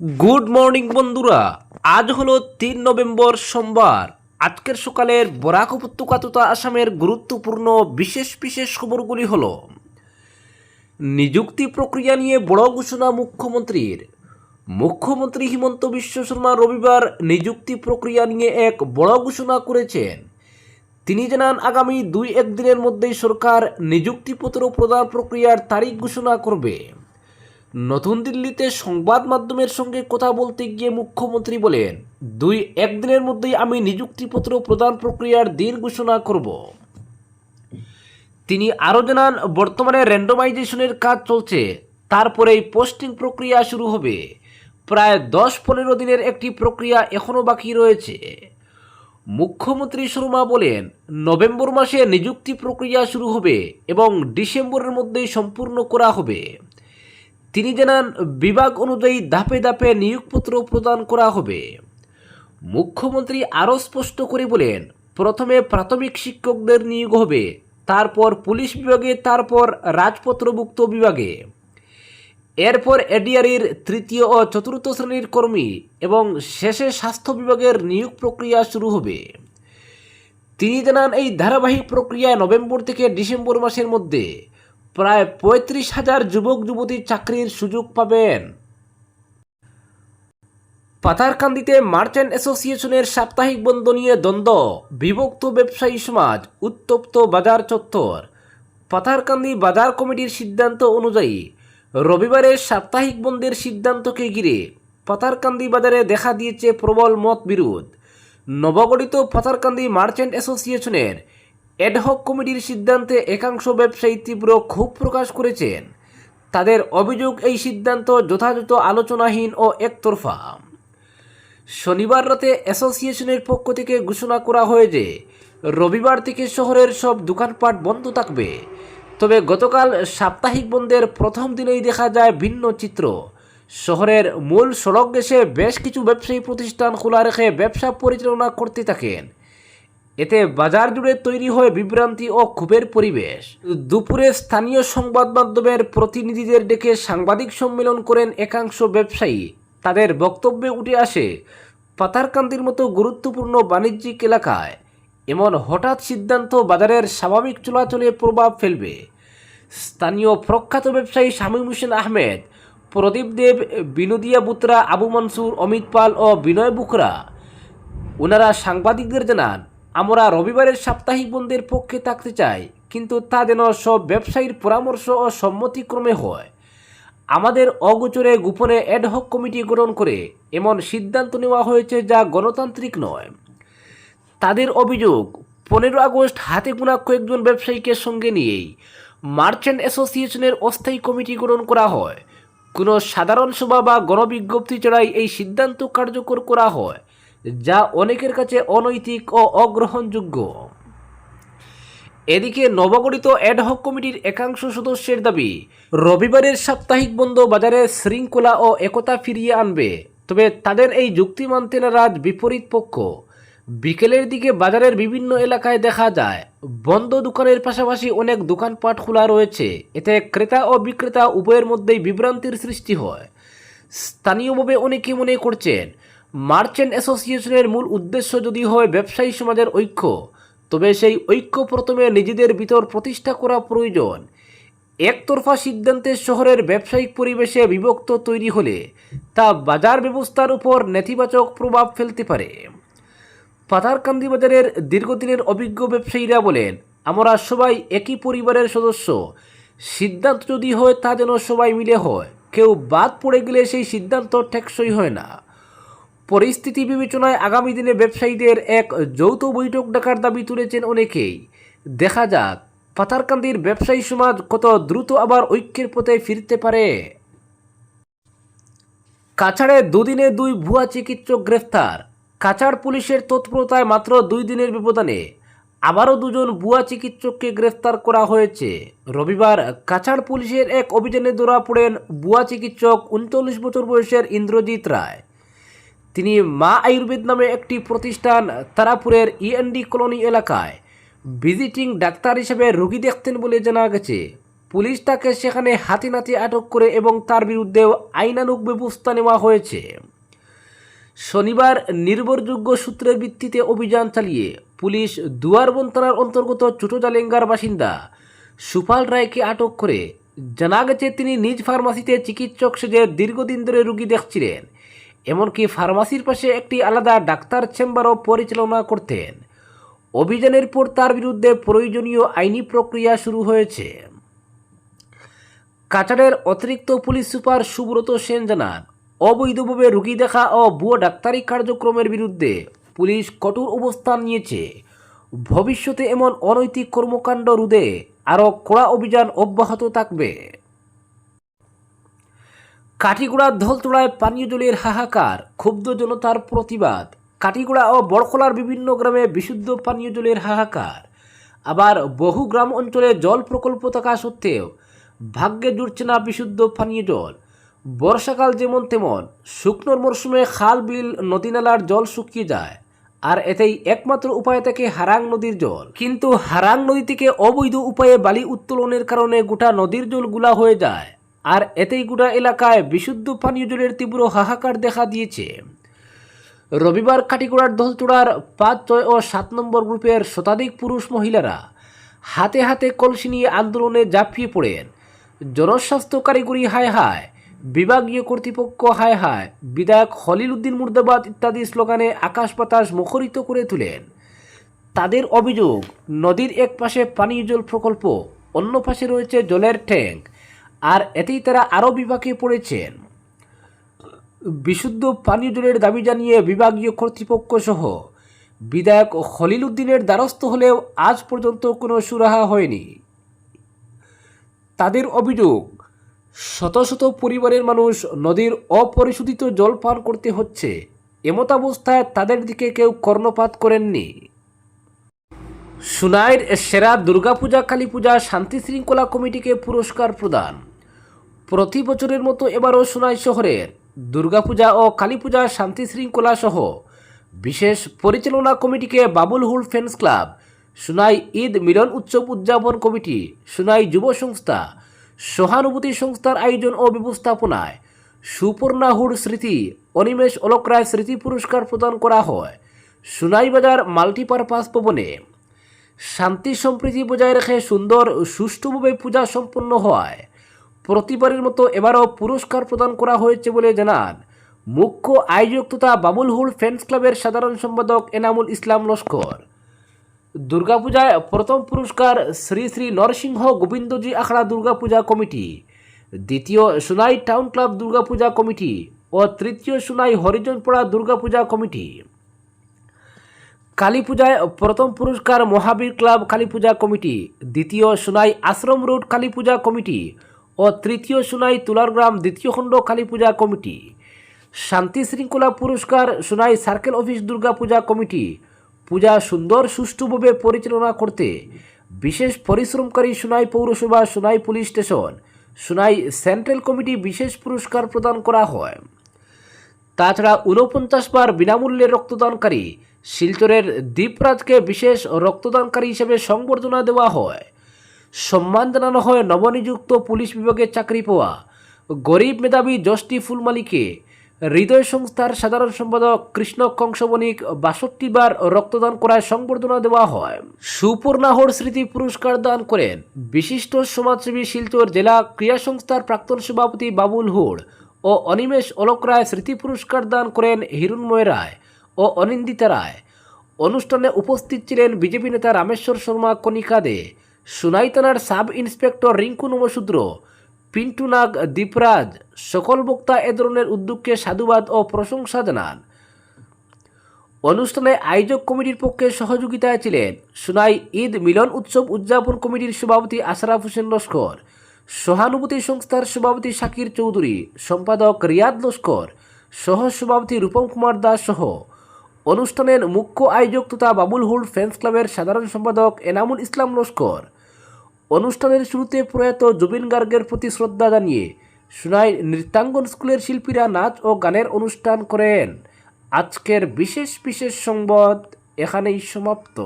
Good morning বন্ধুরা। আজ হলো তিন নভেম্বর সোমবার। আজকের সকালের বরাক উপত্যকা তথা আসামের গুরুত্বপূর্ণ বিশেষ বিশেষ খবরগুলি হল, নিযুক্তি প্রক্রিয়া নিয়ে বড় ঘোষণা মুখ্যমন্ত্রীর। মুখ্যমন্ত্রী হিমন্ত বিশ্ব শর্মা রবিবার নিযুক্তি প্রক্রিয়া নিয়ে এক বড় ঘোষণা করেছেন। তিনি জানান, আগামী দুই একদিনের মধ্যেই সরকার নিযুক্তিপত্র প্রদান প্রক্রিয়ার তারিখ ঘোষণা করবে। নতুন দিল্লিতে সংবাদ মাধ্যমের সঙ্গে কথা বলতে গিয়ে মুখ্যমন্ত্রী বলেন, দুই একদিনের মধ্যেই আমি নিযুক্তিপত্র প্রদান প্রক্রিয়ার দিন ঘোষণা করব। তিনি আরও জানান, বর্তমানে র্যান্ডমাইজেশনের কাজ চলছে, তারপরেই পোস্টিং প্রক্রিয়া শুরু হবে। প্রায় দশ পনেরো দিনের একটি প্রক্রিয়া এখনও বাকি রয়েছে। মুখ্যমন্ত্রী শর্মা বলেন, নভেম্বর মাসে নিযুক্তি প্রক্রিয়া শুরু হবে এবং ডিসেম্বরের মধ্যেই সম্পূর্ণ করা হবে। তিনি জানান, বিভাগ অনুযায়ী ধাপে ধাপে নিয়োগপত্র প্রদান করা হবে। মুখ্যমন্ত্রী আরও স্পষ্ট করে বলেন, প্রথমে প্রাথমিক শিক্ষকদের নিয়োগ হবে, তারপর পুলিশ বিভাগে, তারপর রাজপত্রভুক্ত বিভাগে। এরপর এডিআরির তৃতীয় ও চতুর্থ শ্রেণির কর্মী এবং শেষে স্বাস্থ্য বিভাগের নিয়োগ প্রক্রিয়া শুরু হবে। তিনি জানান, এই ধারাবাহিক প্রক্রিয়ায় নভেম্বর থেকে ডিসেম্বর মাসের মধ্যে প্রায় পঁয়ত্রিশ হাজার যুবক যুবতী চাকরির সুযোগ পাবেন। পাথারকান্দিতে মার্চেন্ট অ্যাসোসিয়েশনের সাপ্তাহিক বন্ধ নিয়ে দ্বন্দ্ব। বিভক্ত ব্যবসায়ী সমাজ, উত্তপ্ত বাজার চত্বর। পাথারকান্দি বাজার কমিটির সিদ্ধান্ত অনুযায়ী রবিবারের সাপ্তাহিক বন্ধের সিদ্ধান্তকে ঘিরে পাথারকান্দি বাজারে দেখা দিয়েছে প্রবল মত বিরোধ নবগঠিত পাথারকান্দি মার্চেন্ট অ্যাসোসিয়েশনের এডহক কমিটির সিদ্ধান্তে একাংশ ব্যবসায়ী তীব্র ক্ষোভ প্রকাশ করেছেন। তাদের অভিযোগ, এই সিদ্ধান্ত যথাযথ আলোচনাহীন ও একতরফা। শনিবার রাতে অ্যাসোসিয়েশনের পক্ষ থেকে ঘোষণা করা হয় যে, রবিবার থেকে শহরের সব দোকানপাট বন্ধ থাকবে। তবে গতকাল সাপ্তাহিক বন্ধের প্রথম দিনেই দেখা যায় ভিন্ন চিত্র। শহরের মূল সড়ক দেশে বেশ কিছু ব্যবসায়ী প্রতিষ্ঠান খোলা রেখে ব্যবসা পরিচালনা করতে থাকেন। এতে বাজার জুড়ে তৈরি হয় বিভ্রান্তি ও ক্ষোভের পরিবেশ। দুপুরে স্থানীয় সংবাদ মাধ্যমের প্রতিনিধিদের ডেকে সাংবাদিক সম্মেলন করেন একাংশ ব্যবসায়ী। তাদের বক্তব্যে উঠে আসে, পাতারকান্দির মতো গুরুত্বপূর্ণ বাণিজ্যিক এলাকায় এমন হঠাৎ সিদ্ধান্ত বাজারের স্বাভাবিক চলাচলে প্রভাব ফেলবে। স্থানীয় প্রখ্যাত ব্যবসায়ী শামীম হোসেন আহমেদ, প্রদীপ দেব, বিনোদিয়া বুতরা, আবু মনসুর, অমিত পাল ও বিনয় বুকরা ওনারা সাংবাদিকদের জানান আমরা রবিবারের সাপ্তাহিক বন্ধের পক্ষে থাকতে চাই, কিন্তু তা যেন সব ব্যবসায়ীর পরামর্শ ও সম্মতিক্রমে হয়। আমাদের অগোচরে গোপনে অ্যাডহক কমিটি গঠন করে এমন সিদ্ধান্ত নেওয়া হয়েছে যা গণতান্ত্রিক নয়। তাদের অভিযোগ, পনেরো আগস্ট হাতে গোনা কয়েকজন ব্যবসায়ীকে সঙ্গে নিয়েই মার্চেন্ট অ্যাসোসিয়েশনের অস্থায়ী কমিটি গঠন করা হয়। কোনো সাধারণ সভা বা গণবিজ্ঞপ্তি ছাড়াই এই সিদ্ধান্ত কার্যকর করা হয়। যা অনেকের কাছে অনৈতিক ও অগ্রহণযোগ্য। এদিকে নবগঠিত অ্যাডহক কমিটির একাংশ সদস্যের দাবি, রবিবারের সাপ্তাহিক বন্ধ বাজারে শৃঙ্খলা ও একতা ফিরিয়ে আনবে। তবে তাদের এই যুক্তি মানতে নারাজ বিপরীত পক্ষ। বিকেলের দিকে বাজারের বিভিন্ন এলাকায় দেখা যায়, বন্ধ দোকানের পাশাপাশি অনেক দোকানপাট খোলা রয়েছে। এতে ক্রেতা ও বিক্রেতা উভয়ের মধ্যেই বিভ্রান্তির সৃষ্টি হয়। স্থানীয়ভাবে অনেকে মনে করছেন মার্চেন্ট অ্যাসোসিয়েশনের মূল উদ্দেশ্য যদি হয় ব্যবসায়ী সমাজের ঐক্য, তবে সেই ঐক্য প্রথমে নিজেদের ভিতর প্রতিষ্ঠা করা প্রয়োজন। একতরফা সিদ্ধান্তে শহরের ব্যবসায়িক পরিবেশে বিভক্ত তৈরি হলে তা বাজার ব্যবস্থার উপর নেতিবাচক প্রভাব ফেলতে পারে। পাথারকান্দি বাজারের দীর্ঘদিনের অভিজ্ঞ ব্যবসায়ীরা বলেন, আমরা সবাই একই পরিবারের সদস্য। সিদ্ধান্ত যদি হয় তা যেন সবাই মিলে হয়। কেউ বাদ পড়ে গেলে সেই সিদ্ধান্ত টেকসই হয় না। পরিস্থিতি বিবেচনায় আগামী দিনে ব্যবসায়ীদের এক যৌথ বৈঠক ডাকার দাবি তুলেছেন অনেকেই। দেখা যাক, পাথারকান্দির ব্যবসায়ী সমাজ কত দ্রুত আবার ঐক্যের পথে ফিরতে পারে? কাছাড়ে দুদিনে দুই ভুয়া চিকিৎসক গ্রেফতার। কাছাড় পুলিশের তৎপরতায় মাত্র দুই দিনের ব্যবধানে আবারও দুজন ভুয়া চিকিৎসককে গ্রেফতার করা হয়েছে। রবিবার কাছাড় পুলিশের এক অভিযানে ধরা পড়েন ভুয়া চিকিৎসক উনচল্লিশ বছর বয়সের ইন্দ্রজিৎ রায়। তিনি মা আয়ুর্বেদ নামে একটি প্রতিষ্ঠান তারাপুরের ইএনডি কলোনি এলাকায় ভিজিটিং ডাক্তার হিসেবে রোগী দেখতেন বলে জানা গেছে। পুলিশ তাকে সেখানে হাতে নাতে আটক করে এবং তার বিরুদ্ধেও আইনানুগ ব্যবস্থা নেওয়া হয়েছে। শনিবার নির্ভরযোগ্য সূত্রের ভিত্তিতে অভিযান চালিয়ে পুলিশ দুয়ারবন থানার অন্তর্গত চুটোজালেঙ্গার বাসিন্দা সুপাল রায়কে আটক করে। জানা গেছে, তিনি নিজ ফার্মাসিতে চিকিৎসক সেজে দীর্ঘদিন ধরে রুগী দেখছিলেন। এমনকি ফার্মাসির পাশে একটি আলাদা ডাক্তার চেম্বারও পরিচালনা করতেন। অভিযানের পর তার বিরুদ্ধে প্রয়োজনীয় আইনি প্রক্রিয়া শুরু হয়েছে। কাছাড়ের অতিরিক্ত পুলিশ সুপার সুব্রত সেন জানান, অবৈধভাবে রুগী দেখা ও ভুয়ো ডাক্তারি কার্যক্রমের বিরুদ্ধে পুলিশ কঠোর অবস্থান নিয়েছে। ভবিষ্যতে এমন অনৈতিক কর্মকাণ্ড রোধে আরও কড়া অভিযান অব্যাহত থাকবে। কাঠিগুড়া ধলতোড়ায় পানীয় জলের হাহাকার, ক্ষুব্ধ জনতার প্রতিবাদ। কাঠিগুড়া ও বড়খলার বিভিন্ন গ্রামে বিশুদ্ধ পানীয় জলের হাহাকার। আবার বহু গ্রাম অঞ্চলে জল প্রকল্প থাকা সত্ত্বেও ভাগ্যে জুড়ছে না বিশুদ্ধ পানীয় জল। বর্ষাকাল যেমন তেমন, শুকনোর মরশুমে খাল, বিল, নদী নালার জল শুকিয়ে যায়। আর এতেই একমাত্র উপায় থাকে হারাং নদীর জল। কিন্তু হারাং নদী থেকে অবৈধ উপায়ে বালি উত্তোলনের কারণে গোটা নদীর জলগুলা হয়ে যায়। আর এতেই গোটা এলাকায় বিশুদ্ধ পানীয় জলের তীব্র হাহাকার দেখা দিয়েছে। রবিবার কাটিগড়ার দলচূড়ার পাঁচ, ছয় ও সাত নম্বর গ্রুপের শতাধিক পুরুষ মহিলারা হাতে হাতে কলসি নিয়ে আন্দোলনে ঝাঁপিয়ে পড়েন। জনস্বাস্থ্য কারিগরি হায় হায়, বিভাগীয় কর্তৃপক্ষ হায় হায়, বিধায়ক হলিল উদ্দিন মুর্দাবাদ ইত্যাদি স্লোগানে আকাশ বাতাস মুখরিত করে তুলেন। তাদের অভিযোগ, নদীর এক পাশে পানীয় জল প্রকল্প, অন্য পাশে রয়েছে জলের ট্যাঙ্ক। আর এতেই তারা আরও বিপাকে পড়েছেন। বিশুদ্ধ পানীয় জলের দাবি জানিয়ে বিভাগীয় কর্তৃপক্ষ সহ বিধায়ক খলিল উদ্দিনের দ্বারস্থ হলেও আজ পর্যন্ত কোনো সুরাহা হয়নি। তাদের অভিযোগ, শত শত পরিবারের মানুষ নদীর অপরিশোধিত জল পান করতে হচ্ছে, এমতাবস্থায় তাদের দিকে কেউ কর্ণপাত করেননি। সুনাইর সেরা দুর্গাপূজা কালী পূজা শান্তি শৃঙ্খলা কমিটিকে পুরস্কার প্রদান। প্রতি বছরের মতো এবারও সোনাই শহরের দুর্গাপূজা ও কালী পূজা শান্তি শৃঙ্খলা সহ বিশেষ পরিচালনা কমিটিকে বাবুল হুল ফ্যান্স ক্লাব, সোনাই ঈদ মিলন উৎসব উদযাপন কমিটি, সোনাই যুব সংস্থা, সহানুভূতি সংস্থার আয়োজন ও ব্যবস্থাপনায় সুপর্ণা হুর স্মৃতি, অনিমেষ অলোক রায় স্মৃতি পুরস্কার প্রদান করা হয় সুনাইবাজার মাল্টিপারপাস ভবনে। শান্তি সম্প্রীতি বজায় রেখে সুন্দর সুষ্ঠুভাবে পূজা সম্পন্ন হয়। প্রতিবারের মতো এবারও পুরস্কার প্রদান করা হয়েছে বলে জানান। মুখ্য আয়োজক তথা বাবুল হুল ফ্যান্স ক্লাবের সাধারণ সম্পাদক এনামুল ইসলাম লস্কর। দুর্গাপূজায় প্রথম পুরস্কার শ্রী শ্রী নরসিংহ গোবিন্দজি আখড়া দুর্গাপূজা কমিটি, দ্বিতীয় Sunai town club Durgapuja committee ও তৃতীয় সুনাই হরিজনপাড়া দুর্গাপূজা কমিটি। কালী পূজায় প্রথম পুরস্কার মহাবীর ক্লাব কালী পূজা কমিটি, দ্বিতীয় সুনাই আশ্রম রোড কালী পূজা কমিটি ও তৃতীয় সুনাই তুলারগ্রাম দ্বিতীয় খণ্ড কালী পূজা কমিটি। শান্তি শৃঙ্খলা পুরস্কার Sunai circle office Durga puja committee. Puja সুন্দর, সুষ্ঠুভাবে পরিচালনা করতে বিশেষ পরিশ্রমকারী সুনাই পৌরসভা, Sunai police station, Sunai central committee বিশেষ পুরস্কার প্রদান করা হয়। তাছাড়া ঊনপঞ্চাশ বার বিনামূল্যে রক্তদানকারী শিলচরের দ্বীপরাজকে বিশেষ রক্তদানকারী হিসেবে সংবর্ধনা দেওয়া হয়। সম্মান জানানো হয় নবনিযুক্ত পুলিশ বিভাগে চাকরি পাওয়া গরিব মেধাবী যষ্টি ফুলমালিকে হৃদয় সংস্থার সাধারণ সম্পাদক কৃষ্ণ কংসবণিক বাষট্টি বার রক্তদান করায় সংবর্ধনা দেওয়া হয়। সুপর্ণাহর স্মৃতি পুরস্কার দান করেন বিশিষ্ট সমাজসেবী শিলচর জেলা ক্রীড়া সংস্থার প্রাক্তন সভাপতি বাবুল হুড় ও অনিমেষ অলক রায় স্মৃতি পুরস্কার দান করেন হিরুন্ময় রায় ও অনিন্দিতা রায়। অনুষ্ঠানে উপস্থিত ছিলেন বিজেপি নেতা রামেশ্বর শর্মা কনিকা দে সুনাই থানার সাব ইন্সপেক্টর রিঙ্কু নমশূদ্র পিন্টু নাগ দীপরাজ, সকল বক্তা এ ধরনের উদ্যোগকে সাধুবাদ ও প্রশংসা জানান। অনুষ্ঠানে আয়োজক কমিটির পক্ষে সহযোগিতায় ছিলেন সুনাই ঈদ মিলন উৎসব উদযাপন কমিটির সভাপতি আশরাফ হোসেন লস্কর, সহানুভূতি সংস্থার সভাপতি শাকির চৌধুরী, সম্পাদক রিয়াদ লস্কর, সহ সভাপতি রূপম কুমার দাস সহ। অনুষ্ঠানের মুখ্য আয়োজক তথা বাবুল হুল ফ্যান্স ক্লাবের সাধারণ সম্পাদক এনামুল ইসলাম লস্কর অনুষ্ঠানের শুরুতে প্রয়াত জুবিন গার্গের প্রতি শ্রদ্ধা জানিয়ে সুনাই নৃত্যাঙ্গন স্কুলের শিল্পীরা নাচ ও গানের অনুষ্ঠান করেন। আজকের বিশেষ বিশেষ সংবাদ এখানেই সমাপ্ত।